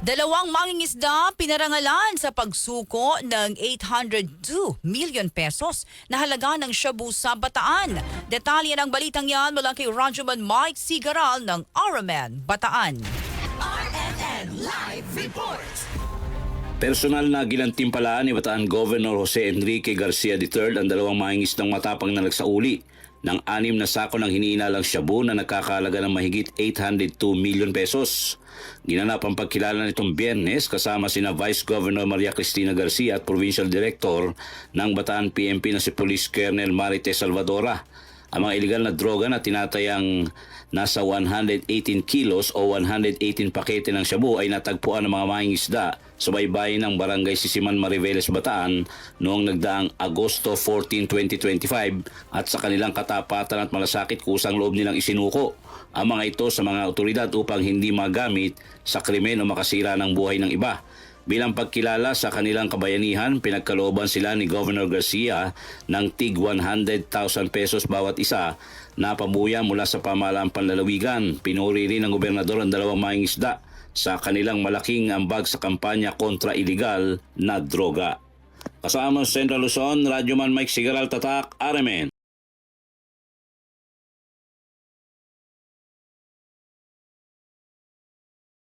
Dalawang mangingisda pinarangalan sa pagsuko ng 802 million pesos na halaga ng shabu sa Bataan. Detalye ng balitang yan mula kay Radyoman Mike Sigaral ng Araman, Bataan. Personal na ginantimpalaan ni Bataan Governor Jose Enrique Garcia III ang dalawang mangingisdang matapang na nagsauli ng anim na sako ng hiniinalang shabu na nagkakalaga ng mahigit 802 million pesos. Ginanap ang pagkilala nitong biyernes kasama sina Vice Governor Maria Cristina Garcia at Provincial Director ng Bataan PMP na si Police Colonel Marite Salvadora. Ang mga illegal na droga na tinatayang nasa 118 kilos o 118 pakete ng shabu ay natagpuan ng mga mangingisda sa baybayin ng barangay Sisiman Mariveles Bataan noong nagdaang Agosto 14, 2025 at sa kanilang katapatan at malasakit kusang loob nilang isinuko ang mga ito sa mga otoridad upang hindi magamit sa krimen o makasira ng buhay ng iba. Bilang pagkilala sa kanilang kabayanihan, pinagkalooban sila ni Governor Garcia ng tig 100,000 pesos bawat isa na pabuya mula sa pamalaang panlalawigan. Pinuri rin ng gobernador ang dalawang mangingisda sa kanilang malaking ambag sa kampanya kontra iligal na droga. Kasama sa Central Luzon, Radyoman Mike Sigaral Tatak, Aramen.